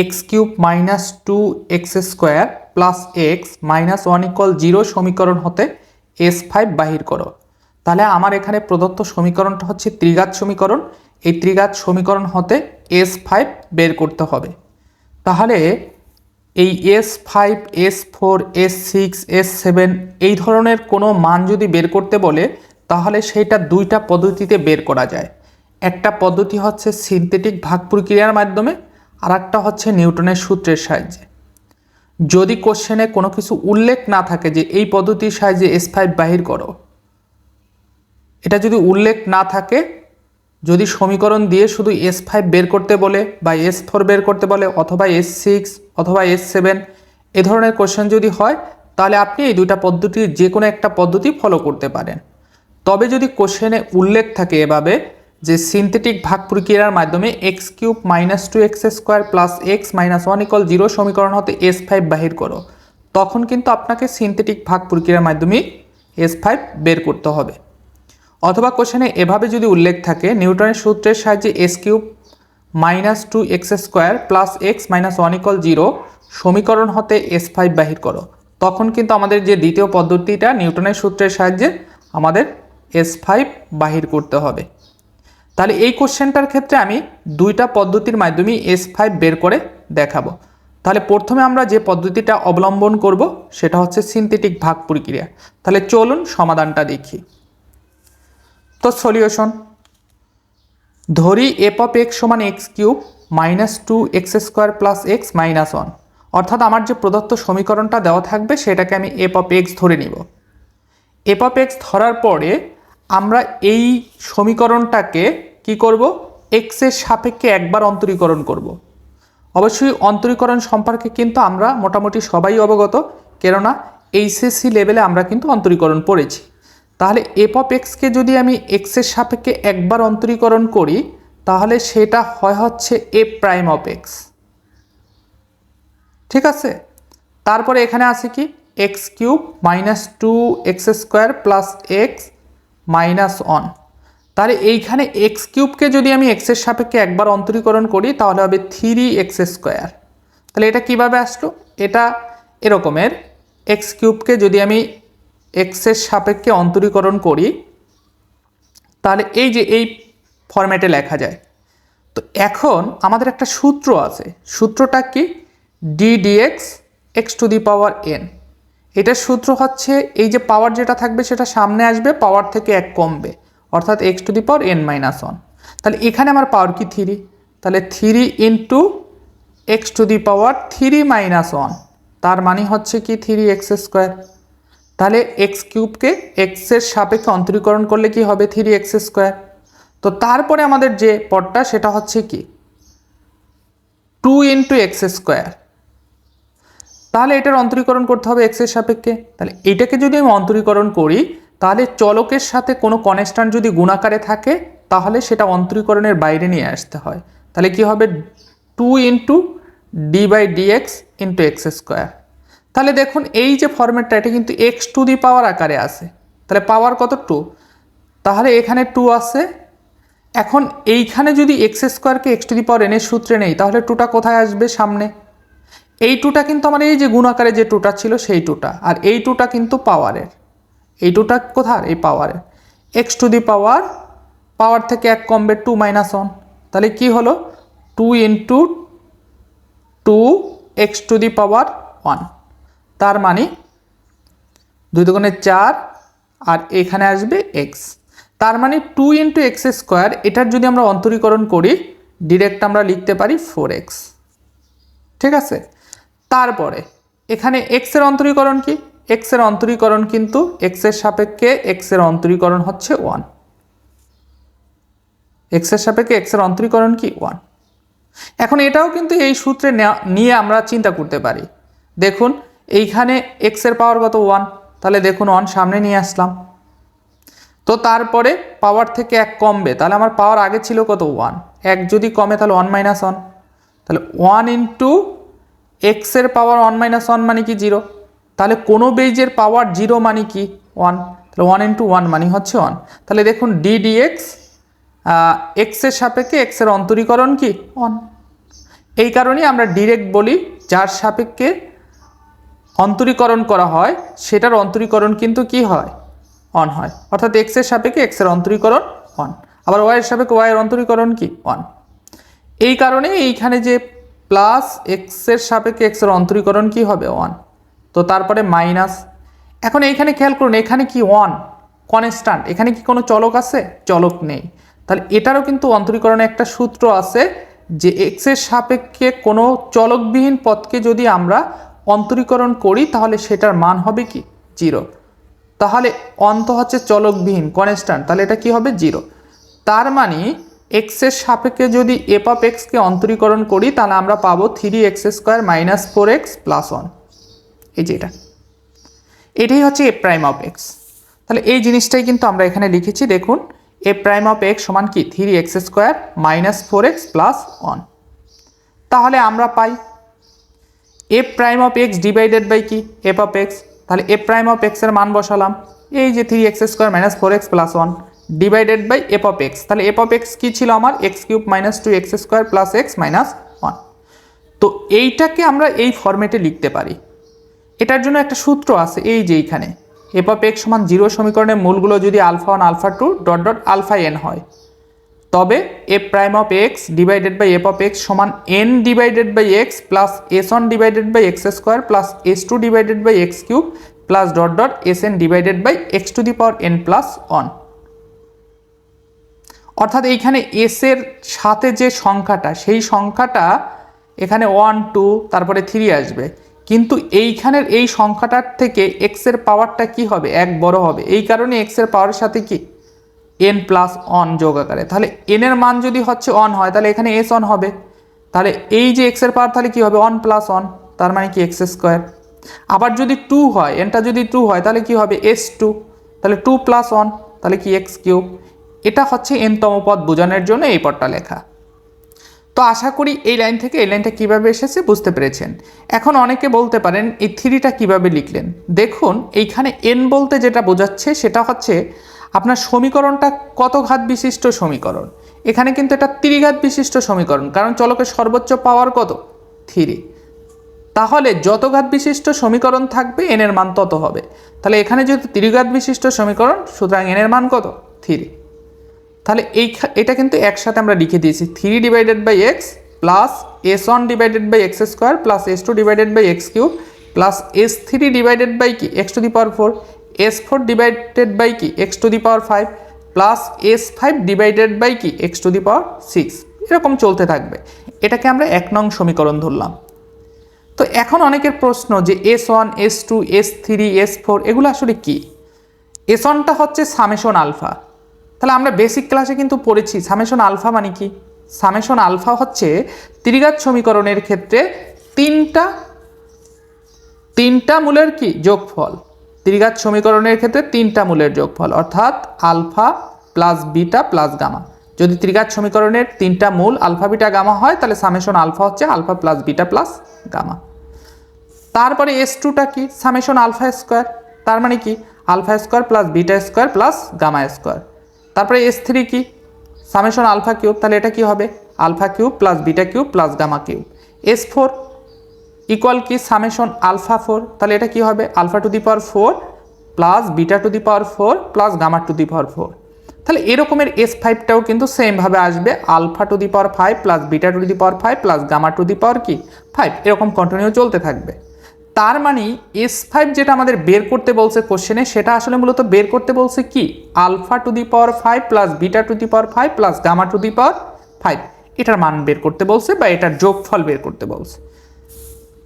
X cube minus two x square plus x minus one equal zero সমীকরণ হতে S five বাহির করো। তাহলে আমার এখানে প্রদত্ত সমীকরণটা হচ্ছে ত্রিঘাত সমীকরণ। এই ত্রিঘাত সমীকরণ হতে এস ফাইভ বের করতে হবে। তাহলে এই S five S four S six S seven এই ধরনের কোনো মান যদি বের করতে বলে, তাহলে সেইটা দুইটা পদ্ধতিতে বের করা যায়। একটা পদ্ধতি হচ্ছে সিনথেটিক ভাগ প্রক্রিয়ার মাধ্যমে আর একটা হচ্ছে নিউটনের সূত্রের সাহায্যে। যদি কোশ্চেনে কোনো কিছু উল্লেখ না থাকে যে এই পদ্ধতির সাহায্যে এস ফাইভ বাহির করো, এটা যদি উল্লেখ না থাকে, যদি সমীকরণ দিয়ে শুধু এস ফাইভ বের করতে বলে বা এস ফোর বের করতে বলে অথবা এস সিক্স অথবা এস সেভেন এ ধরনের কোশ্চেন যদি হয়, তাহলে আপনি এই দুইটা পদ্ধতির যে কোনো একটা পদ্ধতি ফলো করতে পারেন। তবে যদি কোশ্চেনে উল্লেখ থাকে এভাবে যে সিনথেটিক ভাগ প্রক্রিয়ার মাধ্যমে x cube minus two x square plus x minus one equal zero সমীকরণ হতে এস ফাইভ বাহির করো। তখন কিন্তু আপনাকে সিনথেটিক ভাগ প্রক্রিয়ার মাধ্যমে এস ফাইভ বের করতে হবে। অথবা কোশ্চেনে এভাবে যদি উল্লেখ থাকে, নিউটনের সূত্রের সাহায্যে S cube minus two x square plus x minus one equal zero সমীকরণ হতে এস ফাইভ বাহির করো। তখন কিন্তু আমাদের যে দ্বিতীয় পদ্ধতিটা, নিউটনের সূত্রের সাহায্যে আমাদের এস ফাইভ বাহির করতে হবে। তাহলে এই কোশ্চেনটার ক্ষেত্রে আমি দুইটা পদ্ধতির মাধ্যমে এস ফাইভ বের করে দেখাবো। তাহলে প্রথমে আমরা যে পদ্ধতিটা অবলম্বন করব, সেটা হচ্ছে সিনথেটিক ভাগ প্রক্রিয়া। তাহলে চলুন সমাধানটা দেখি। তো সলিউশন ধরি এফ অফ এক্স সমান x cube minus two x square plus x minus one অর্থাৎ আমার যে প্রদত্ত সমীকরণটা দেওয়া থাকবে, সেটাকে আমি এফ অফ এক্স ধরে নিব। এফ অফ এক্স ধরার পরে আমরা এই সমীকরণটাকে কি করব? এক্সের সাপেক্ষে একবার অন্তরীকরণ করব। অবশ্যই অন্তরীকরণ সম্পর্কে কিন্তু আমরা মোটামুটি সবাই অবগত, কেননা এইচএসসি লেভেলে আমরা কিন্তু অন্তরীকরণ পড়েছি। তাহলে এফ অফ এক্সকে যদি আমি এক্সের সাপেক্ষে একবার অন্তরীকরণ করি, তাহলে সেটা হয় হচ্ছে এ প্রাইম অফ এক্স ঠিক আছে? তারপরে এখানে আছে কি? X cube minus two x square plus x minus one তাহলে এইখানে এক্স কিউবকে যদি আমি এক্সের সাপেক্ষে একবার অন্তরীকরণ করি, তাহলে হবে থ্রি এক্স স্কোয়ার তাহলে এটা কীভাবে আসলো? এটা এরকমের এক্স কিউবকে যদি আমি এক্সের সাপেক্ষে অন্তরীকরণ করি, তাহলে এই যে এই ফরম্যাটে লেখা যায়। তো এখন আমাদের একটা সূত্র আছে। সূত্রটা কি? D dx x to the power n এটার সূত্র হচ্ছে এই যে পাওয়ার যেটা থাকবে সেটা সামনে আসবে পাওয়ার থেকে এক কমবে, অর্থাৎ x to the power n minus one তাহলে এখানে আমার পাওয়ার কি থ্রি তাহলে three into x to the power three minus one তার মানে হচ্ছে কি থ্রি এক্স স্কোয়ার তাহলে এক্স কিউবকে এক্সের সাপেক্ষে অন্তরীকরণ করলে কি হবে থ্রি এক্স স্কোয়ার তো তারপরে আমাদের যে পদটা সেটা হচ্ছে কি? টু ইন্টু এক্স স্কোয়ার তাহলে এটার অন্তরীকরণ করতে হবে এক্সের সাপেক্ষে। তাহলে এটাকে যদি আমি অন্তরীকরণ করি, তাহলে চলকের সাথে কোনো কনস্ট্যান্ট যদি গুণাকারে থাকে, তাহলে সেটা অন্তরীকরণের বাইরে নিয়ে আসতে হয়। তাহলে কি হবে? Two into d by dx into x square তাহলে দেখুন, এই যে ফর্মেটটা এটা কিন্তু এক্স টু দি পাওয়ার আকারে আছে। তাহলে পাওয়ার কত? টু তাহলে এখানে টু আছে। এখন এইখানে যদি এক্স স্কোয়ারকে এক্স টু দি পাওয়ার এনের সূত্রে নেই, তাহলে টুটা কোথায় আসবে? সামনে। এই টুটা কিন্তু আমার এই যে গুণাকারে যে টুটা ছিল সেই টুটা। আর এই টুটা কিন্তু পাওয়ারের। এই টুটা কোথার? এই পাওয়ারের। এক্স টু দি পাওয়ার পাওয়ার থেকে এক কমবে টু মাইনাস ওয়ান তাহলে কি হলো? Two into two x to the power one তার মানে দুই দুগুণে চার আর এখানে আসবে এক্স তার মানে টু ইন্টু এক্স স্কোয়ার এটার যদি আমরা অন্তরীকরণ করি ডিরেক্ট আমরা লিখতে পারি ফোর এক্স ঠিক আছে? তারপরে, এখানে এক্সের অন্তরীকরণ কি? এক্সের অন্তরীকরণ কিন্তু এক্সের সাপেক্ষে এক্সের অন্তরীকরণ হচ্ছে ওয়ান এক্সের সাপেক্ষে এক্সের অন্তরীকরণ কি? ওয়ান এখন এটাও কিন্তু এই সূত্রে নিয়ে আমরা চিন্তা করতে পারি। দেখুন, এইখানে এক্সের পাওয়ার কত? ওয়ান তাহলে দেখুন ওয়ান সামনে নিয়ে আসলাম। তো তারপরে পাওয়ার থেকে এক কমবে, তাহলে আমার পাওয়ার আগে ছিল কত? ওয়ান এক যদি কমে, তাহলে ওয়ান মাইনাস ওয়ান তাহলে ওয়ান ইন্টু এক্সের পাওয়ার ওয়ান মাইনাস ওয়ান মানে কি জিরো তাহলে কোনো বেজের পাওয়ার জিরো মানে কি? ওয়ান তাহলে ওয়ান ইন্টু ওয়ান মানে হচ্ছে ওয়ান তাহলে দেখুন ডি ডি এক্স এক্সের সাপেক্ষে এক্সের অন্তরীকরণ কি? ওয়ান এই কারণেই আমরা ডিরেক্ট বলি যার সাপেক্ষে অন্তরীকরণ করা হয়, সেটার অন্তরীকরণ কিন্তু কি হয়? অন হয়। অর্থাৎ এক্সের সাপেক্ষে এক্সের অন্তরীকরণ অন আবার ওয়াইয়ের সাপেক্ষে ওয়াইয়ের অন্তরীকরণ কি? অন এই কারণে এইখানে যে প্লাস এক্সের সাপেক্ষে এক্সের অন্তরীকরণ কি হবে? ওয়ান তো তারপরে মাইনাস এখন এইখানে খেয়াল করুন, এখানে কি ওয়ান কনস্ট্যান্ট এখানে কি কোনো চলক আছে? চলক নেই। তাহলে এটারও কিন্তু অন্তরীকরণে একটা সূত্র আছে যে এক্সের সাপেক্ষে কোনো চলকবিহীন পথকে যদি আমরা অন্তরীকরণ করি, তাহলে সেটার মান হবে কি? জিরো তাহলে অন্ত হচ্ছে চলকবিহীন কনস্ট্যান্ট তাহলে এটা কি হবে? জিরো তার মানে এক্সের সাপেক্ষে যদি এফ অফ এক্সকে অন্তরীকরণ করি, তাহলে আমরা পাবো three x square minus four x plus one এই যে এটা। এটাই হচ্ছে এ প্রাইম অফ এক্স তাহলে এই জিনিসটাই কিন্তু আমরা এখানে লিখেছি, দেখুন এ প্রাইম অফ এক্স সমান কি? Three x square minus four x plus one তাহলে আমরা পাই f prime of x divided by কি? এফ অফ এক্স তাহলে এফ প্রাইম অফ এক্সের মান বসালাম। এই যে three x square minus four x plus one divided by f of x তাহলে এফ অফ এক্স কী ছিল আমার? X cube minus two x square plus x minus one তো এইটাকে আমরা এই ফর্মেটে লিখতে পারি। এটার জন্য একটা সূত্র আছে এই যে এইখানে। এফ অফ এক্স সমান জিরো সমীকরণের মূলগুলো যদি alpha one alpha two dot dot alpha n হয়। তবে f prime of x divided by f of x সমান n divided by x plus S one divided by x square plus S two divided by x cube plus dot dot S n divided by x to the power n plus one অর্থাৎ এইখানে S এর সাথে যে সংখ্যাটা, সেই সংখ্যাটা এখানে one two তারপরে থ্রি আসবে। কিন্তু এইখানের এই সংখ্যাটার থেকে এক্সের পাওয়ারটা কি হবে? এক বড় হবে। এই কারণে এক্সের পাওয়ারের সাথে কি? এন প্লাস অন যোগ আকারে। তাহলে এন এর মান যদি হচ্ছে অন হয়, তাহলে এখানে এস অন হবে। তাহলে এই যে এক্সের পাওয়ার তাহলে কি হবে? অন প্লাস অন তার মানে কি এক্স স্কোয়ার আবার যদি টু হয় এনটা যদি টু হয়, তাহলে কি হবে? এস টু তাহলে টু প্লাস ওয়ান তাহলে কি এক্স কিউব এটা হচ্ছে এনতম পদ বোঝানোর জন্য এই পদটা লেখা। তো আশা করি এই লাইন থেকে এই লাইনটা কীভাবে এসেছে বুঝতে পেরেছেন। এখন অনেকে বলতে পারেন, এই থ্রিটা কীভাবে লিখলেন? দেখুন, এইখানে এন বলতে যেটা বোঝাচ্ছে সেটা হচ্ছে আপনার সমীকরণটা কত ঘাত বিশিষ্ট সমীকরণ? এখানে কিন্তু এটা ত্রিঘাত বিশিষ্ট সমীকরণ, কারণ চলকের সর্বোচ্চ পাওয়ার কত? থ্রি। তাহলে যত ঘাত বিশিষ্ট সমীকরণ থাকবে, এনের মান তত হবে। তাহলে এখানে যেহেতু ত্রিঘাত বিশিষ্ট সমীকরণ, সুতরাং এনের মান কত? থ্রি। তাহলে এই এটা কিন্তু একসাথে আমরা লিখে দিয়েছি। Three divided by x plus S one divided by x square plus S two divided by x cube plus S three divided by কি? X to the power four S four divided by কি? X to the power five plus S five divided by কি? X to the power six এরকম চলতে থাকবে। এটাকে আমরা এক নং সমীকরণ ধরলাম। তো এখন অনেকের প্রশ্ন যে S one S two S three S four এগুলো আসলে কি? এস ওয়ানটা হচ্ছে সামেশন আলফা তাহলে আমরা বেসিক ক্লাসে কিন্তু পড়েছি। সামেশন আলফা মানে কি? সামেশন আলফা হচ্ছে ত্রিঘাত সমীকরণের ক্ষেত্রে তিনটা তিনটা মূলের কি? যোগফল। ত্রিঘাত সমীকরণের ক্ষেত্রে তিনটা মূলের যোগফল, অর্থাৎ alpha plus beta plus gamma যদি ত্রিঘাত সমীকরণের তিনটা মূল আলফা বিটা গামা হয়, তাহলে সামেশন আলফা হচ্ছে alpha plus beta plus gamma তারপরে এস টুটা কি? সামেশন আলফা স্কোয়ার তার মানে কি? Alpha square plus beta square plus gamma square তারপরে এস থ্রি কি? সামেশন আলফা কিউব, তাহলে এটা কি হবে? Alpha cube plus beta cube plus gamma cube. S four equal কি? সামেশন আলফা ফোর, তাহলে এটা কি হবে? Alpha to the power four plus beta to the power four plus gamma to the power four. তাহলে এরকমের S ফাইভটাও কিন্তু সেমভাবে আসবে। Alpha to the power five plus beta to the power five plus gamma to the power কি? Five এরকম continue চলতে থাকবে। তার মানে এস ফাইভ যেটা আমাদের বের করতে বলছে কোশ্চেনে সেটা আসলে মূলত বের করতে বলছে কি? Alpha to the power five plus beta to the power five plus gamma to the power five এটার মান বের করতে বলছে বা এটার যোগফল বের করতে বলছে।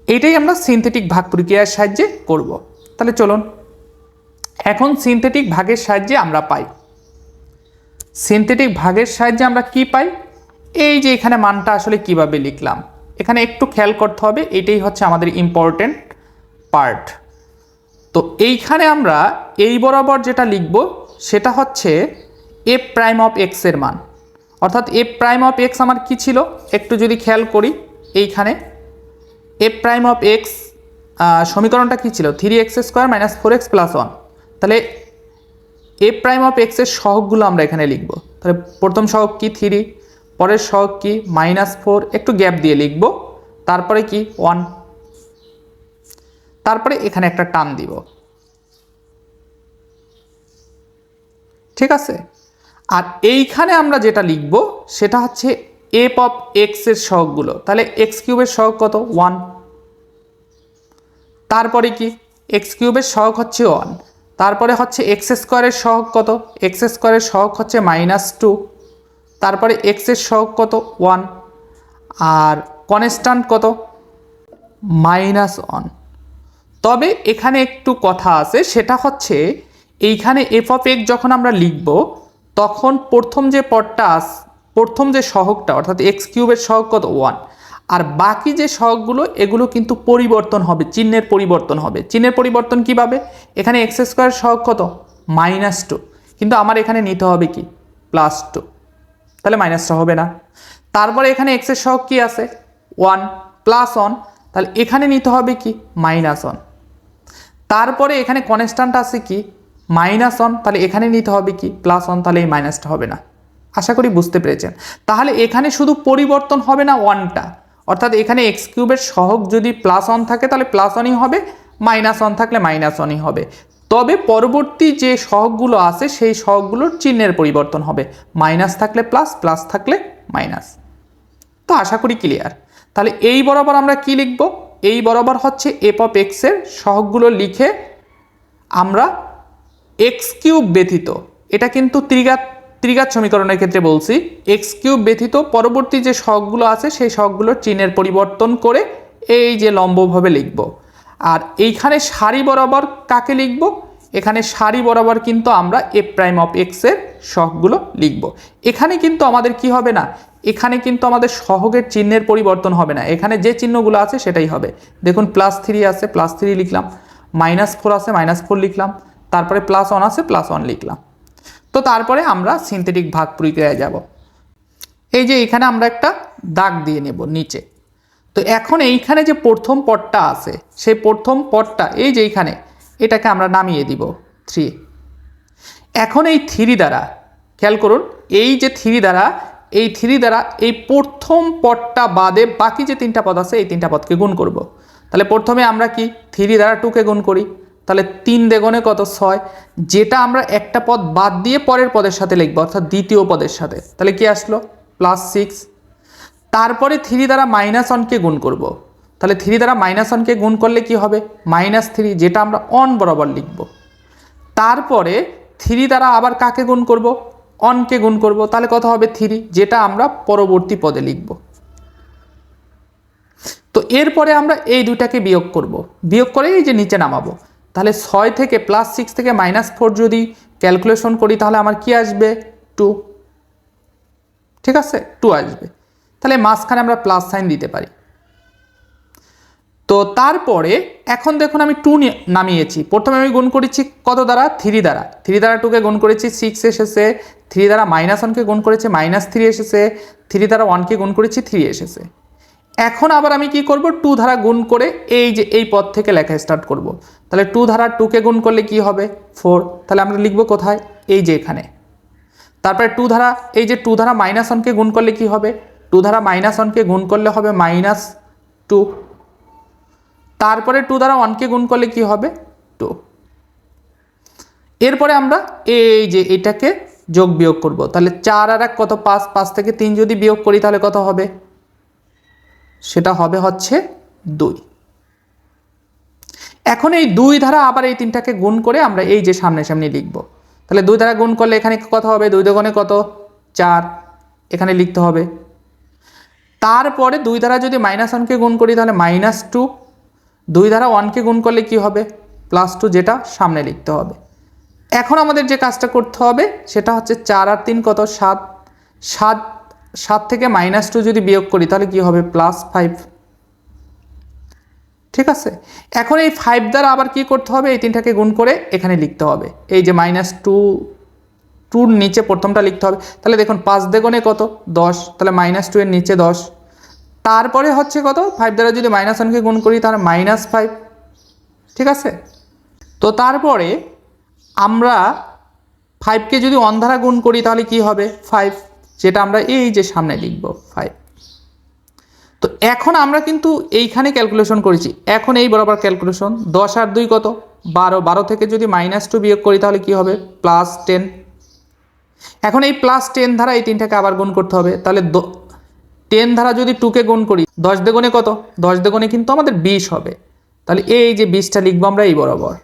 এটাই আমরা সিনথেটিক ভাগ প্রক্রিয়ার সাহায্যে করব। তাহলে চলুন। এখন সিনথেটিক ভাগের সাহায্যে আমরা পাই। সিনথেটিক ভাগের সাহায্যে আমরা কি পাই? এই যে এখানে মানটা আসলে কীভাবে লিখলাম? এখানে একটু খেয়াল করতে হবে, এটাই হচ্ছে আমাদের ইম্পর্টেন্ট পার্ট তো এইখানে আমরা এই বরাবর যেটা লিখব, সেটা হচ্ছে এফ প্রাইম অফ এক্সের মান। অর্থাৎ এফ প্রাইম অফ এক্স আমার কি ছিল? একটু যদি খেয়াল করি, এইখানে। এফ প্রাইম অফ এক্স সমীকরণটা কী ছিল? Three x square minus four x plus one তাহলে এফ প্রাইম অফ এক্সের সহগগুলো আমরা এখানে লিখব। তাহলে প্রথম সহগ কি? থ্রি পরের সহগ কি? মাইনাস ফোর একটু গ্যাপ দিয়ে লিখব। তারপরে কি? ওয়ান তারপরে এখানে একটা টান দিব। ঠিক আছে? আর এইখানে আমরা যেটা লিখব, সেটা হচ্ছে এফ অফ এক্সের সহগগুলো। তাহলে এক্স কিউবের সহগ কত? ওয়ান তারপরে কি? এক্স কিউবের সহগ হচ্ছে ওয়ান তারপরে হচ্ছে এক্স স্কোয়ারের সহগ কত? এক্স স্কোয়ারের সহগ হচ্ছে মাইনাস টু তারপরে এক্সের সহগ কত? ওয়ান আর কনস্ট্যান্ট কত? মাইনাস ওয়ান তবে এখানে একটু কথা আছে, সেটা হচ্ছে এইখানে এফ অফ এক্স যখন আমরা লিখব, তখন প্রথম যে পদটা আস, প্রথম যে সহগটা, অর্থাৎ এক্স কিউবের সহগ কত? ওয়ান আর বাকি যে সহগগুলো, এগুলো কিন্তু পরিবর্তন হবে, চিহ্নের পরিবর্তন হবে। চিহ্নের পরিবর্তন কীভাবে? এখানে এক্স স্কোয়ার সহগ কত? মাইনাস টু কিন্তু আমার এখানে নিতে হবে কি? প্লাস টু তাহলে মাইনাসটা হবে না। তারপরে এখানে এক্সের সহগ কী আছে? ওয়ান প্লাস ওয়ান তাহলে এখানে নিতে হবে কি? মাইনাস ওয়ান তারপরে এখানে কনস্ট্যান্ট আছে কি? মাইনাস ওয়ান তাহলে এখানে নিতে হবে কি? প্লাস ওয়ান তাহলে এই মাইনাসটা হবে না। আশা করি বুঝতে পেরেছেন। তাহলে এখানে শুধু পরিবর্তন হবে না ওয়ানটা অর্থাৎ এখানে এক্স কিউবের সহগ যদি প্লাস ওয়ান থাকে, তাহলে প্লাস ওয়ানই হবে মাইনাস ওয়ান থাকলে মাইনাস ওয়ানই হবে। তবে পরবর্তী যে সহগগুলো আছে, সেই সহগগুলোর চিহ্নের পরিবর্তন হবে। মাইনাস থাকলে প্লাস প্লাস থাকলে মাইনাস তো আশা করি ক্লিয়ার তাহলে এই বরাবর আমরা কি লিখব? এই বরাবর হচ্ছে এফ অফ এক্সের সহগগুলো লিখে আমরা এক্স কিউব ব্যতীত, এটা কিন্তু ত্রিঘাত ত্রিঘাত সমীকরণের ক্ষেত্রে বলছি এক্স কিউব ব্যতীত পরবর্তী যে শখগুলো আছে, সেই শখগুলোর চিহ্নের পরিবর্তন করে এই যে লম্বভাবে লিখব। আর এইখানে সারি বরাবর কাকে লিখব? এখানে সারি বরাবর কিন্তু আমরা এ প্রাইম অফ এক্সের শখগুলো লিখব। এখানে কিন্তু আমাদের কি হবে না? এখানে কিন্তু আমাদের সহগের চিহ্নের পরিবর্তন হবে না। এখানে যে চিহ্নগুলো আছে সেটাই হবে। দেখুন প্লাস থ্রি আছে প্লাস থ্রি লিখলাম মাইনাস ফোর আছে মাইনাস ফোর লিখলাম, তারপরে প্লাস ওয়ান আছে প্লাস ওয়ান লিখলাম। তো তারপরে আমরা সিনথেটিক ভাগ প্রক্রিয়ায় যাব। এই যে এখানে আমরা একটা দাগ দিয়ে নেব নিচে। তো এখন এইখানে যে প্রথম পটটা আছে, সেই প্রথম পটটা, এই যে এইখানে এটাকে আমরা নামিয়ে দিব থ্রি। এখন এই থ্রি দ্বারা, খেয়াল করুন, এই যে থ্রি দ্বারা, এই থ্রি দ্বারা এই প্রথম পদটা বাদে বাকি যে তিনটা পদ আছে, এই তিনটা পদকে গুণ করব। তাহলে প্রথমে আমরা কি থ্রি দ্বারা টুকে গুণ করি? তাহলে তিন দেগনে কত? ছয়। যেটা আমরা একটা পদ বাদ দিয়ে পরের পদের সাথে লিখব, অর্থাৎ দ্বিতীয় পদের সাথে। তাহলে কি আসলো? Plus six. তারপরে থ্রি দ্বারা মাইনাস ওয়ানকে গুণ করব। তাহলে থ্রি দ্বারা মাইনাস ওয়ানকে গুণ করলে কি হবে? মাইনাস থ্রি যেটা আমরা অন বরাবর লিখব। তারপরে থ্রি দ্বারা আবার কাকে গুণ করব? অনকে গুণ করব। তাহলে কত হবে থ্রি যেটা আমরা পরবর্তী পদে লিখব। তো এরপরে আমরা এই দুটাকে বিয়োগ করব। বিয়োগ করে এই যে নিচে নামাবো। তাহলে ছয় থেকে প্লাস সিক্স থেকে মাইনাস ফোর যদি ক্যালকুলেশন করি, তাহলে আমার কি আসবে? টু ঠিক আছে? টু আসবে। তাহলে মাঝখানে আমরা প্লাস সাইন দিতে পারি। তো তারপরে এখন দেখুন আমি টু নামিয়েছি। প্রথমে আমি গুণ করেছি কত দ্বারা? থ্রি দ্বারা। থ্রি দ্বারা টুকে গুণ করেছি সিক্স এসেছে। থ্রি দ্বারা মাইনাস ওয়ানকে গুণ করেছে মাইনাস থ্রি এসেছে। থ্রি দ্বারা ওয়ানকে গুণ করেছি থ্রি এসেছে। এখন আবার আমি কি করব? টু ধারা গুণ করে এই যে, এই পদ থেকে লেখা স্টার্ট করব। তাহলে টু ধারা টুকে গুণ করলে কি হবে? ফোর তাহলে আমরা লিখব কোথায়? এই যে এখানে। তারপরে টু ধারা এই যে টু ধারা মাইনাস ওয়ানকে গুণ করলে কি হবে? টু ধারা মাইনাস ওয়ানকে গুণ করলে হবে মাইনাস টু তারপরে টু দ্বারা ওয়ানকে গুণ করলে কি হবে? টু এরপরে আমরা এই যে এটাকে যোগ বিয়োগ করব। তাহলে চার আর এক কত পাঁচ? পাঁচ থেকে তিন যদি বিয়োগ করি তাহলে কত হবে? সেটা হবে হচ্ছে দুই। এখন এই দুই ধারা আবার এই তিনটাকে গুণ করে আমরা এই যে সামনে সামনে লিখব। তাহলে দুই ধারা গুণ করলে এখানে কত হবে? দুই দোকানে কত? চার। এখানে লিখতে হবে। তারপরে দুই দ্বারা যদি মাইনাস ওয়ানকে গুণ করি তাহলে মাইনাস টু দুই দ্বারা ওয়ানকে গুণ করলে কি হবে? প্লাস টু যেটা সামনে লিখতে হবে। এখন আমাদের যে কাজটা করতে হবে, সেটা হচ্ছে চার আর তিন কত? সাত। সাত সাত থেকে মাইনাস টু যদি বিয়োগ করি, তাহলে কি হবে? প্লাস ফাইভ ঠিক আছে? এখন এই ফাইভ দ্বারা আবার কি করতে হবে? এই তিনটাকে গুণ করে এখানে লিখতে হবে। এই যে মাইনাস টু টুর নিচে প্রথমটা লিখতে হবে। তাহলে দেখুন, পাঁচ দেগনে কত? দশ। তাহলে মাইনাস টু এর নিচে দশ। তারপরে হচ্ছে কত? ফাইভ দ্বারা যদি মাইনাস ওয়ানকে গুণ করি তাহলে মাইনাস ফাইভ ঠিক আছে? তো তারপরে আমরা ফাইভকে যদি ওয়ান দ্বারা গুণ করি, তাহলে কি হবে? ফাইভ যেটা আমরা এই যে সামনে লিখব ফাইভ তো এখন আমরা কিন্তু এইখানে ক্যালকুলেশন করেছি। এখন এই বরাবর ক্যালকুলেশন দশ আর দুই কত? বারো। বারো থেকে যদি মাইনাস টু বিয়োগ করি, তাহলে কি হবে? প্লাস টেন এখন এই প্লাস টেন ধারা এই তিনটাকে আবার গুণ করতে হবে। তাহলে টেন ধারা যদি টুকে গুণ করি, দশ দেগুণে কত? দশ দেগুণে কিন্তু আমাদের বিশ হবে। তাহলে এই যে বিশটা লিখব আমরা এই বরাবর।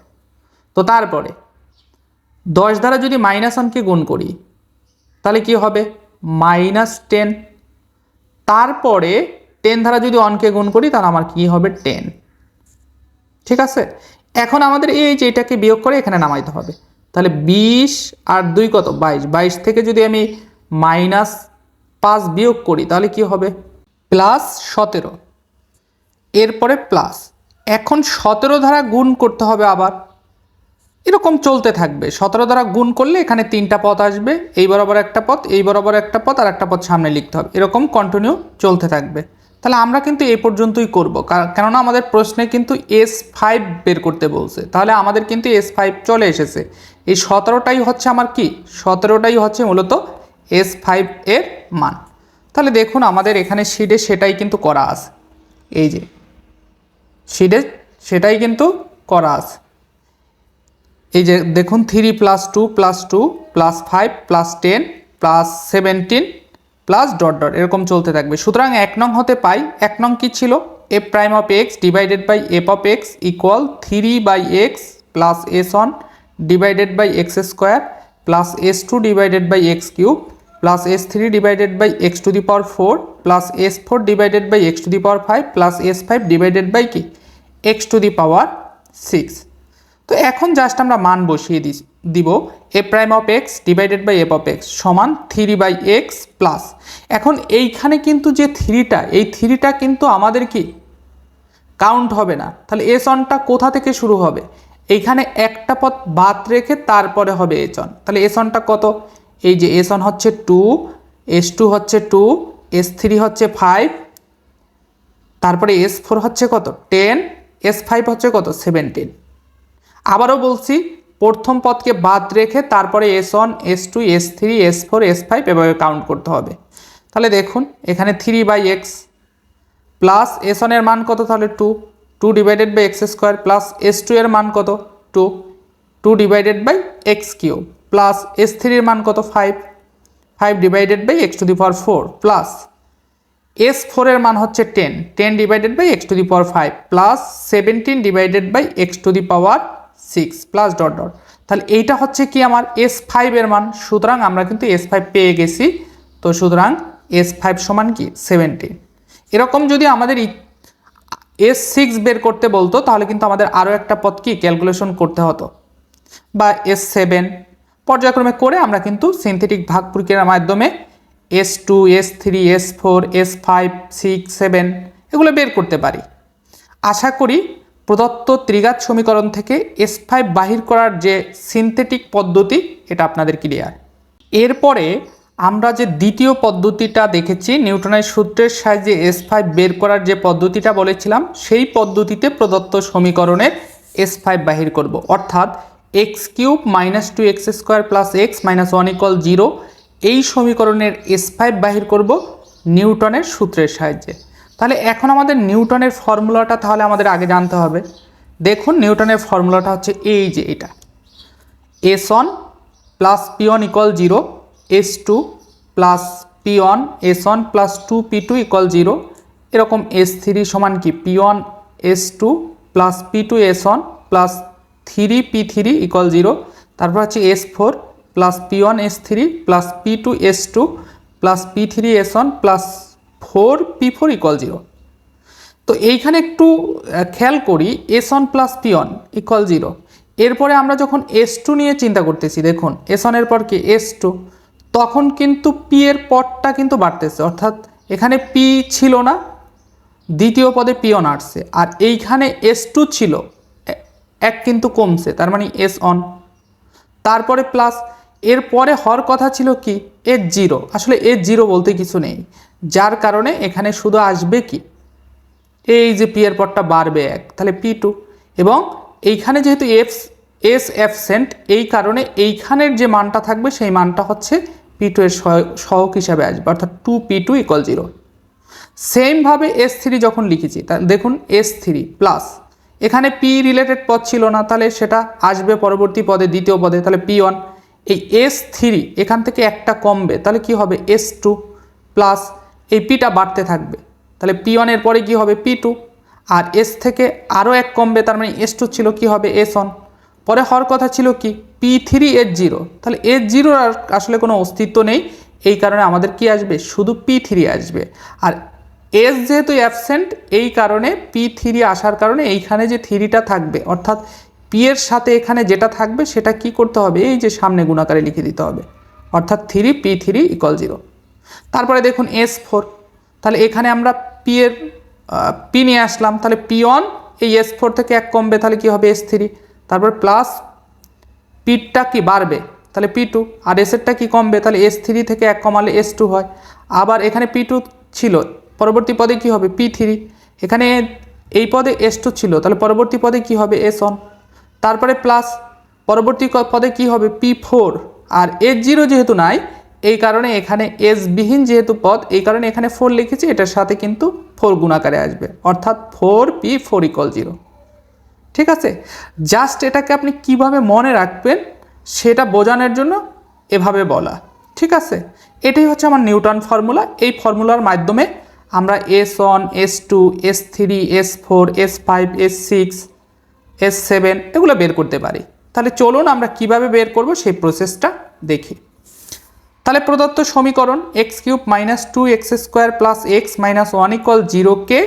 তো তারপরে, দশ দ্বারা যদি মাইনাস ওয়ানকে গুণ করি, তাহলে কি হবে? মাইনাস টেন তারপরে টেন দ্বারা যদি ওয়ানকে গুণ করি, তাহলে আমার কি হবে? টেন ঠিক আছে? এখন আমাদের এই যে এটাকে বিয়োগ করে এখানে নামাইতে হবে। তাহলে বিশ আর দুই কত? বাইশ। বাইশ থেকে যদি আমি মাইনাস পাঁচ বিয়োগ করি, তাহলে কি হবে? প্লাস সতেরো। এরপরে প্লাস। এখন সতেরো ধারা গুণ করতে হবে আবার। এরকম চলতে থাকবে। সতেরো দ্বারা গুণ করলে এখানে তিনটা পথ আসবে, এই বরাবর একটা পথ এই বরাবর একটা পথ আর একটা পথ সামনে লিখতে হবে। এরকম কন্টিনিউ চলতে থাকবে। তাহলে আমরা কিন্তু এই পর্যন্তই করব। কেননা আমাদের প্রশ্নে কিন্তু এস ফাইভ বের করতে বলছে। তাহলে আমাদের কিন্তু এস ফাইভ চলে এসেছে। এই সতেরোটাই হচ্ছে আমার কি? সতেরোটাই হচ্ছে মূলত এস ফাইভ এর মান। তাহলে দেখুন আমাদের এখানে শিডে সেটাই কিন্তু করা আছে। এই যে শিডে সেটাই কিন্তু করা আছে। এই যে দেখুন three plus two plus two plus five plus ten plus seventeen plus dot dot এরকম চলতে থাকবে। সুতরাং এক নং হতে পাই, এক নং কী ছিল? A prime of x divided by f of x equal three by x plus S one divided by x square plus S two divided by x cube plus S three divided by x to the power four plus S four divided by x to the power five plus S five divided by কি x to the power six তো এখন just আমরা মান বসিয়ে দিস দিব a prime of x divided by f of x সমান three by x plus এখন এইখানে কিন্তু যে থ্রিটা এই থ্রিটা কিন্তু আমাদের কি? কাউন্ট হবে না। তাহলে এস অনটা কোথা থেকে শুরু হবে? এইখানে একটা পথ বাদ রেখে তারপরে হবে এস অন তাহলে এস অনটা কত? এই যে এস অন হচ্ছে টু এস টু হচ্ছে টু এস থ্রি হচ্ছে ফাইভ তারপরে এস ফোর হচ্ছে কত? টেন এস ফাইভ হচ্ছে কত? সেভেন্টিন আবারও বলছি, প্রথম পদকে বাদ রেখে তারপরে S one S two S three S four S five এভাবে কাউন্ট করতে হবে। তাহলে দেখুন, এখানে three by x plus S ওয়ানের মান কত তাহলে? Two two divided by x square plus S two এর মান কত? Two two divided by x cube plus S থ্রির মান কত? Five five divided by x to the power four plus S ফোরের মান হচ্ছে ten ten divided by x to the power five plus seventeen divided by x to the power six plus dot dot তাহলে এইটা হচ্ছে কি আমার S ফাইভের মান? সুতরাং আমরা কিন্তু এস ফাইভ পেয়ে গেছি। তো সুতরাং এস ফাইভ সমান কি? সেভেন্টিন এরকম যদি আমাদের এস সিক্স বের করতে বলতো, তাহলে কিন্তু আমাদের আরও একটা পথ কি? ক্যালকুলেশন করতে হতো। বা এস সেভেন পর্যায়ক্রমে করে আমরা কিন্তু সিনথেটিক ভাগ প্রক্রিয়ার মাধ্যমে S two S three S four S five six seven এগুলো বের করতে পারি। আশা করি প্রদত্ত ত্রিঘাত সমীকরণ থেকে এস ফাইভ বাহির করার যে সিনথেটিক পদ্ধতি, এটা আপনাদের ক্লিয়ার এরপরে আমরা যে দ্বিতীয় পদ্ধতিটা দেখেছি নিউটনের সূত্রের সাহায্যে এস ফাইভ বের করার যে পদ্ধতিটা বলেছিলাম, সেই পদ্ধতিতে প্রদত্ত সমীকরণের এস ফাইভ বাহির করব। অর্থাৎ x cube minus two x square plus x minus one equal zero, এই সমীকরণের এস ফাইভ বাহির করব নিউটনের সূত্রের সাহায্যে। তাহলে এখন আমাদের নিউটনের ফর্মুলাটা তাহলে আমাদের আগে জানতে হবে। দেখুন, নিউটনের ফর্মুলাটা হচ্ছে এই যে এটা। S one plus P one equal zero S two plus P one S one plus two P two equal zero এরকম এস থ্রি সমান কি? P one S two plus P two S one plus three P three equal zero তারপর হচ্ছে S four plus P one S three plus P two S two plus P three S one plus four P four equal zero তো এইখানে একটু খেয়াল করি S one plus P one equal zero এরপরে আমরা যখন এস টু নিয়ে চিন্তা করতেছি, দেখুন এস ওয়ানের পর কি এস টু তখন কিন্তু পি এর পরটা কিন্তু বাড়তেছে, অর্থাৎ এখানে পি ছিল না, দ্বিতীয় পদে পি অন আসছে, আর এইখানে এস টু ছিল এক কিন্তু কমছে, তার মানে এস অন তারপরে প্লাস এরপরে হওয়ার কথা ছিল কি? এর জিরো আসলে এর জিরো বলতে কিছু নেই। যার কারণে এখানে শুধু আসবে কি? এই যে পি এর পরটা বাড়বে এক, তাহলে পি টু এবং এইখানে যেহেতু এফ এস অ্যাবসেন্ট এই কারণে এইখানের যে মানটা থাকবে, সেই মানটা হচ্ছে পি টু এর সহগ হিসাবে আসবে, অর্থাৎ two P two equal zero সেমভাবে এস থ্রি যখন লিখেছি, তা দেখুন এস থ্রি প্লাস এখানে পি রিলেটেড পদ ছিল না, তাহলে সেটা আসবে পরবর্তী পদে, দ্বিতীয় পদে, তাহলে পি ওয়ান এই এস থ্রি এখান থেকে একটা কমবে, তাহলে কি হবে? এস টু প্লাস এই পিটা বাড়তে থাকবে। তাহলে পি ওয়ানের পরে কি হবে? পি টু আর এস থেকে আরও এক কমবে, তার মানে এস টু ছিল কি হবে? এস ওয়ান পরে হওয়ার কথা ছিল কি? পি থ্রি এস জিরো তাহলে এস জিরোর আসলে কোনো অস্তিত্ব নেই, এই কারণে আমাদের কি আসবে? শুধু পি থ্রি আসবে। আর এস যেহেতু অ্যাবসেন্ট এই কারণে পি থ্রি আসার কারণে এইখানে যে থ্রিটা থাকবে, অর্থাৎ পি এর সাথে এখানে যেটা থাকবে সেটা কি করতে হবে? এই যে সামনে গুণাকারে লিখে দিতে হবে। অর্থাৎ three P three equal zero তারপরে দেখুন এস ফোর তাহলে এখানে আমরা পি এর পি নিয়ে আসলাম। তাহলে পি ওয়ান এই এস ফোর থেকে এক কমবে, তাহলে কি হবে এস থ্রি তারপর প্লাস পিটটা কি বাড়বে? তাহলে পি টু আর এসেরটা কি কমবে? তাহলে এস থ্রি থেকে এক কমালে এস টু হয়। আবার এখানে পি টু ছিল। পরবর্তী পদে কি হবে? পি থ্রি এখানে এই পদে এস টু ছিল, তাহলে পরবর্তী পদে কি হবে? এস ওয়ান তারপরে প্লাস পরবর্তী পদে কি হবে? পি ফোর আর এস জিরো যেহেতু নাই, এই কারণে এখানে এস বিহীন যেহেতু পদ, এই কারণে এখানে ফোর লিখেছি, এটার সাথে কিন্তু ফোর গুণাকারে আসবে। অর্থাৎ four P four equal zero ঠিক আছে? জাস্ট এটাকে আপনি কীভাবে মনে রাখবেন, সেটা বোঝানোর জন্য এভাবে বলা। ঠিক আছে? এটাই হচ্ছে আমার নিউটন ফর্মুলা। এই ফর্মুলার মাধ্যমে আমরা S one, S two, S three, S four, S five, S six, S seven এগুলো বের করতে পারি। তাহলে চলুন আমরা কীভাবে বের করব সেই প্রসেসটা দেখি। তাহলে প্রদত্ত সমীকরণ x cube minus two x square plus x minus one equal জিরোকে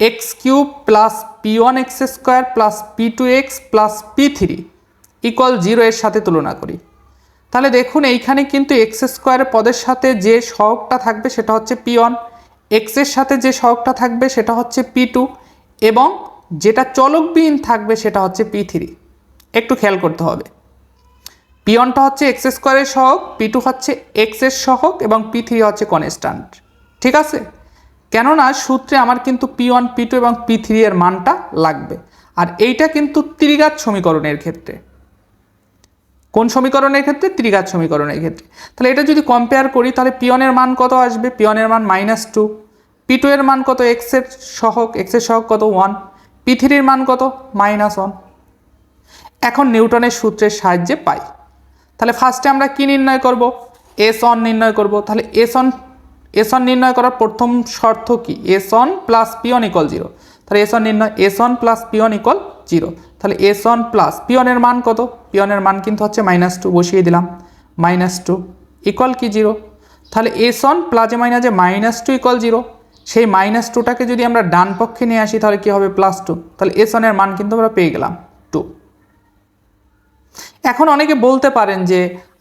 x cube plus P one x square plus P two x plus P three equal zero এর সাথে তুলনা করি। তাহলে দেখুন এইখানে কিন্তু এক্স স্কোয়ারের পদের সাথে যে সহগটা থাকবে সেটা হচ্ছে পি ওয়ান। এক্সের সাথে যে সহগটা থাকবে সেটা হচ্ছে পি টু এবং যেটা চলকবিহীন থাকবে সেটা হচ্ছে পি থ্রি একটু খেয়াল করতে হবে। পি ওয়ানটা হচ্ছে এক্স স্কোয়ারের সহগ পি টু হচ্ছে এক্সের সহগ এবং পি থ্রি হচ্ছে কনস্ট্যান্ট ঠিক আছে? কেননা সূত্রে আমার কিন্তু পি ওয়ান পি টু এবং পি থ্রি এর মানটা লাগবে। আর এইটা কিন্তু ত্রিঘাত সমীকরণের ক্ষেত্রে। কোন সমীকরণের ক্ষেত্রে? ত্রিঘাত সমীকরণের ক্ষেত্রে। তাহলে এটা যদি কম্পেয়ার করি, তাহলে পিয়নের মান কত আসবে? পিয়নের মান মাইনাস টু পি টু এর মান কত? এক্সের সহক এক্সের সহক কত? ওয়ান পি থ্রির মান কত? মাইনাস ওয়ান এখন নিউটনের সূত্রের সাহায্যে পাই। তাহলে ফার্স্টে আমরা কি নির্ণয় করব? এস অন নির্ণয় করব। তাহলে এস অন এস অন নির্ণয় করার প্রথম শর্ত কি? S one plus P one equal zero তাহলে এস ওয়ান নির্ণয় S one plus P one equal zero তাহলে এস ওয়ান প্লাস পিওনের মান কত? পিওনের মান কিন্তু হচ্ছে মাইনাস টু বসিয়ে দিলাম। মাইনাস টু ইকল কি জিরো তাহলে এস ওয়ান প্লাসে মাইনাসে মাইনাস টু ইকল জিরো সেই মাইনাস টুটাকে যদি আমরা ডান পক্ষে নিয়ে আসি, তাহলে কী হবে? প্লাস টু তাহলে এস ওয়ানের মান কিন্তু আমরা পেয়ে গেলাম। এখন অনেকে বলতে পারেন যে,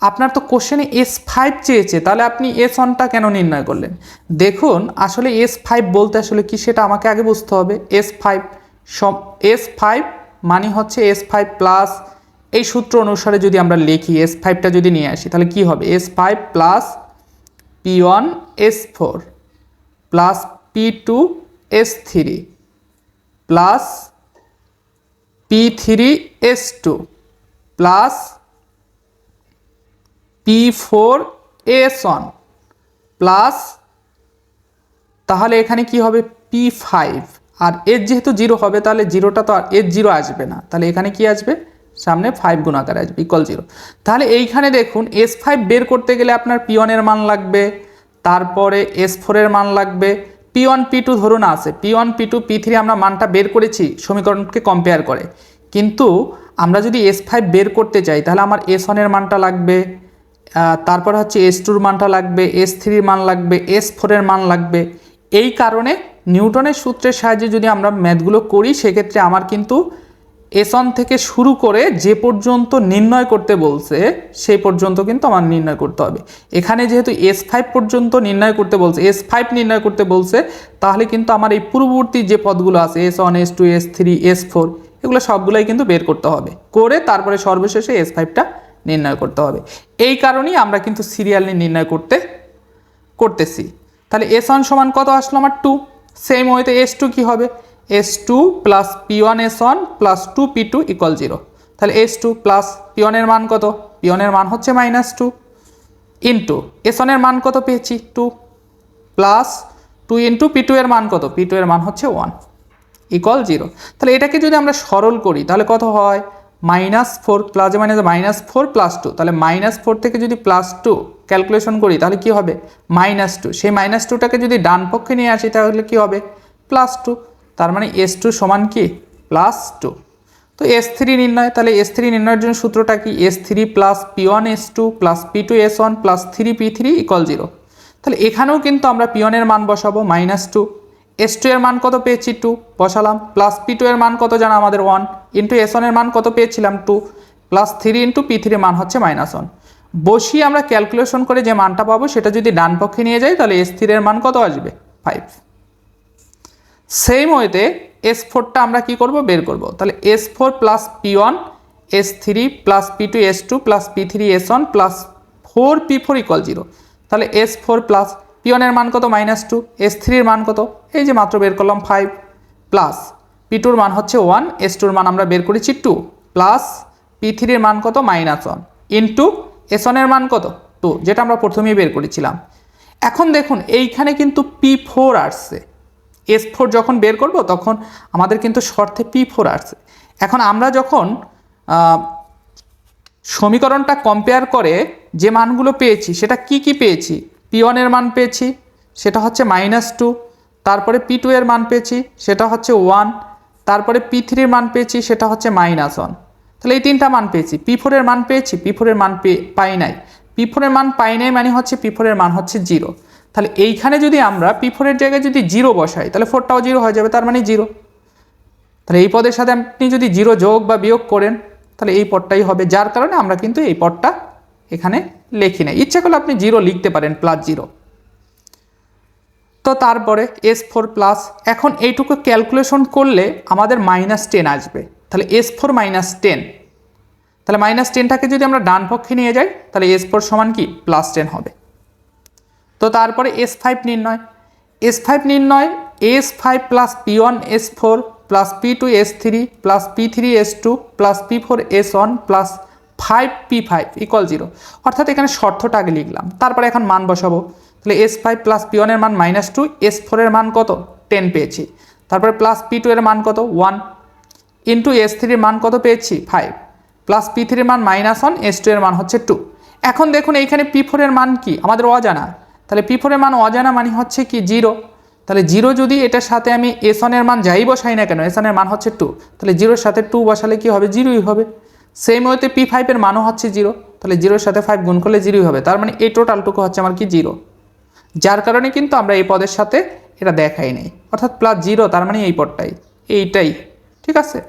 আপনার তো কোশ্চেনে এস ফাইভ চেয়েছে, তাহলে আপনি এস ওয়ানটা কেন নির্ণয় করলেন? দেখুন, আসলে এস ফাইভ বলতে আসলে কি সেটা আমাকে আগে বুঝতে হবে। এস ফাইভ সব এস ফাইভ মানে হচ্ছে এস ফাইভ প্লাস এই সূত্র অনুসারে যদি আমরা লিখি এস ফাইভটা যদি নিয়ে আসি, তাহলে কি হবে? S five plus P one S four plus P two S three plus P three S two plus P four S one plus, তাহলে এখানে কি হবে? P five. আর এর যেহেতু জিরো হবে, তাহলে জিরোটা তো আর, এর জিরো আসবে না। তাহলে এখানে কি আসবে? সামনে ফাইভ গুণাকার আসবে ইকুয়াল জিরো তাহলে এইখানে দেখুন, এস ফাইভ বের করতে গেলে আপনার পি ওয়ানের মান লাগবে, তারপরে এস ফোরের মান লাগবে। পি ওয়ান, পি টু ধরুন আছে, P one, P two, P three আমরা মানটা বের করেছি, সমীকরণকে কম্পেয়ার করে। কিন্তু আমরা যদি এস ফাইভ বের করতে চাই, তাহলে আমার এস ওয়ানের মানটা লাগবে তারপর হচ্ছে এস টুর মানটা লাগবে এস থ্রির মান লাগবে এস ফোরের মান লাগবে। এই কারণে নিউটনের সূত্রের সাহায্যে যদি আমরা ম্যাথগুলো করি, সেক্ষেত্রে আমার কিন্তু এস ওয়ান থেকে শুরু করে যে পর্যন্ত নির্ণয় করতে বলছে, সেই পর্যন্ত কিন্তু আমার নির্ণয় করতে হবে। এখানে যেহেতু এস ফাইভ পর্যন্ত নির্ণয় করতে বলছে এস ফাইভ নির্ণয় করতে বলছে, তাহলে কিন্তু আমার এই পূর্ববর্তী যে পদগুলো আছে S one S two S three S four এগুলো সবগুলোই কিন্তু বের করতে হবে। করে তারপরে সর্বশেষে এস ফাইভটা নির্ণয় করতে হবে। এই কারণেই আমরা কিন্তু সিরিয়ালি নির্ণয় করতে, করতেছি। তাহলে এস ওয়ান সমান কত আসলো আমার টু সেম ওয়েতে এস টু কী হবে? S two plus P one S one plus two P two equal zero তাহলে এস টু প্লাস পি ওয়ানের মান কত? পি ওয়ানের মান হচ্ছে মাইনাস টু ইন্টু এস ওয়ানের মান কত পেয়েছি? Two plus two into P two এর মান কত? পি টু এর মান হচ্ছে ওয়ান ইকুয়াল জিরো তাহলে এটাকে যদি আমরা সরল করি, তাহলে কত হয়? Minus four plus minus minus four plus two তাহলে মাইনাস ফোর থেকে যদি প্লাস টু ক্যালকুলেশন করি, তাহলে কি হবে? মাইনাস টু সেই মাইনাস টুটাকে যদি ডান পক্ষে নিয়ে আসি, তাহলে কি হবে? প্লাস টু তার মানে এস টু সমান কি? প্লাস টু তো এস থ্রি নির্ণয়, তাহলে এস থ্রি নির্ণয়ের জন্য সূত্রটা কি? S three plus P one S two plus P two S one plus three P three equal zero তাহলে এখানেও কিন্তু আমরা পি ওয়ানের মান বসাবো মাইনাস টু এস টু এর মান কত পেয়েছি টু বসালাম। প্লাস পি টু এর মান কত জানা আমাদের ওয়ান ইন্টু এস ওয়ানের মান কত পেয়েছিলাম two plus three into P থ্রির মান হচ্ছে মাইনাস ওয়ান বসিয়ে আমরা ক্যালকুলেশন করে যে মানটা পাবো সেটা যদি ডান পক্ষে নিয়ে যাই, তাহলে এস থ্রির মান কত আসবে? ফাইভ সেম ওয়েতে এস ফোরটা আমরা কি করব? বের করব। তাহলে S four plus P one S three plus P two S two plus P three S one plus four P four equal zero তাহলে এস ফোর প্লাস পি ওয়ানের মান কত? মাইনাস টু এস থ্রির মান কত? এই যে মাত্র বের করলাম ফাইভ প্লাস পি টুর মান হচ্ছে ওয়ান এস টুর মান আমরা বের করেছি টু প্লাস পি থ্রির মান কত? মাইনাস ওয়ান ইন্টু এস ওয়ানের মান কত? টু যেটা আমরা প্রথমেই বের করেছিলাম। এখন দেখুন, এইখানে কিন্তু পি ফোর আসছে। এস ফোর যখন বের করব, তখন আমাদের কিন্তু শর্তে পি ফোর আসছে। এখন আমরা যখন সমীকরণটা কম্পেয়ার করে যে মানগুলো পেয়েছি, সেটা কি কি পেয়েছি? পি ওয়ানের মান পেয়েছি, সেটা হচ্ছে মাইনাস টু তারপরে পি টু এর মান পেয়েছি, সেটা হচ্ছে ওয়ান তারপরে পি থ্রির মান পেয়েছি, সেটা হচ্ছে মাইনাস ওয়ান তাহলে এই তিনটা মান পেয়েছি। পি ফোরের মান পেয়েছি পি ফোরের মান পাই নাই। পি ফোরের মান পাই নাই মানে হচ্ছে পি ফোরের মান হচ্ছে জিরো তাহলে এইখানে যদি আমরা পি ফোরের জায়গায় যদি জিরো বসাই, তাহলে ফোরটাও জিরো হয়ে যাবে, তার মানে জিরো তাহলে এই পদের সাথে আপনি যদি জিরো যোগ বা বিয়োগ করেন, তাহলে এই পদটাই হবে, যার কারণে আমরা কিন্তু এই পদটা এখানে লিখি না ইচ্ছা করলে আপনি জিরো লিখতে পারেন প্লাস জিরো তো তারপরে এস ফোর প্লাস এখন এইটুকু ক্যালকুলেশন করলে আমাদের মাইনাস টেন আসবে। তাহলে এস ফোর মাইনাস টেন তাহলে মাইনাস টেনটাকে যদি আমরা ডান পক্ষে নিয়ে যাই, তাহলে এস ফোর সমান কি? প্লাস টেন হবে। তো তারপরে এস ফাইভ নির্ণয়। এস ফাইভ নির্ণয় S five plus P one S four plus P two S three plus P three S two plus P four S one plus five P five equal zero অর্থাৎ এখানে শর্তটা আগে লিখলাম তারপরে এখন মান বসাবো তাহলে এস ফাইভ প্লাস পি ওয়ানের মান মাইনাস টু এস ফোরের মান কত টেন পেয়েছি তারপরে প্লাস পি টু এর মান কত ওয়ান ইন্টু এস থ্রির মান কত পেয়েছি ফাইভ প্লাস পি থ্রির মান মাইনাস ওয়ান এস টু এর মান হচ্ছে টু এখন দেখুন এইখানে পি ফোরের মান কি আমাদের অজানা তাহলে পি ফোরের মান অজানা মানে হচ্ছে কি জিরো তাহলে জিরো যদি এটার সাথে আমি এস ওয়ানের মান যাই বসাই না কেন এস ওয়ানের মান হচ্ছে টু তাহলে জিরোর সাথে টু বসালে কি হবে জিরোই হবে সেম ওয়েতে পি ফাইভের মানও হচ্ছে জিরো তাহলে জিরোর সাথে ফাইভ গুণ করলে জিরোই হবে। তার মানে এই টোটালটুকু হচ্ছে আমার কি জিরো যার কারণে কিন্তু আমরা এই পদের সাথে এটা দেখাই নেই। অর্থাৎ প্লাস জিরো তার মানে এই পদটাই, এইটাই, ঠিক আছে?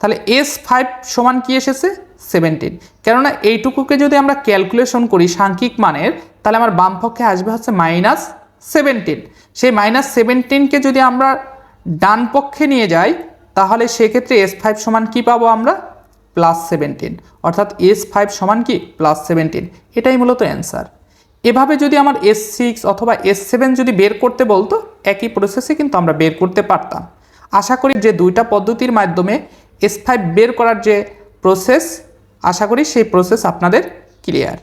তাহলে এস ফাইভ সমান কি এসেছে? সেভেন্টিন কেননা এইটুকুকে যদি আমরা ক্যালকুলেশন করি সাংখ্যিক মানের, তাহলে আমার বাম পক্ষে আসবে হচ্ছে মাইনাস সেভেন্টিন সেই মাইনাস সেভেন্টিনকে যদি আমরা ডান পক্ষে নিয়ে যাই, তাহলে সেক্ষেত্রে এস ফাইভ সমান কি পাবো আমরা? প্লাস সেভেন্টিন অর্থাৎ এস ফাইভ সমান কি? প্লাস সেভেন্টিন এটাই মূলত অ্যান্সার এভাবে যদি আমার এস সিক্স অথবা এস সেভেন যদি বের করতে বলতো, একই প্রসেসে কিন্তু আমরা বের করতে পারতাম। আশা করি যে দুইটা পদ্ধতির মাধ্যমে এস ফাইভ বের করার যে প্রসেস আশা করি সেই প্রসেস আপনাদের ক্লিয়ার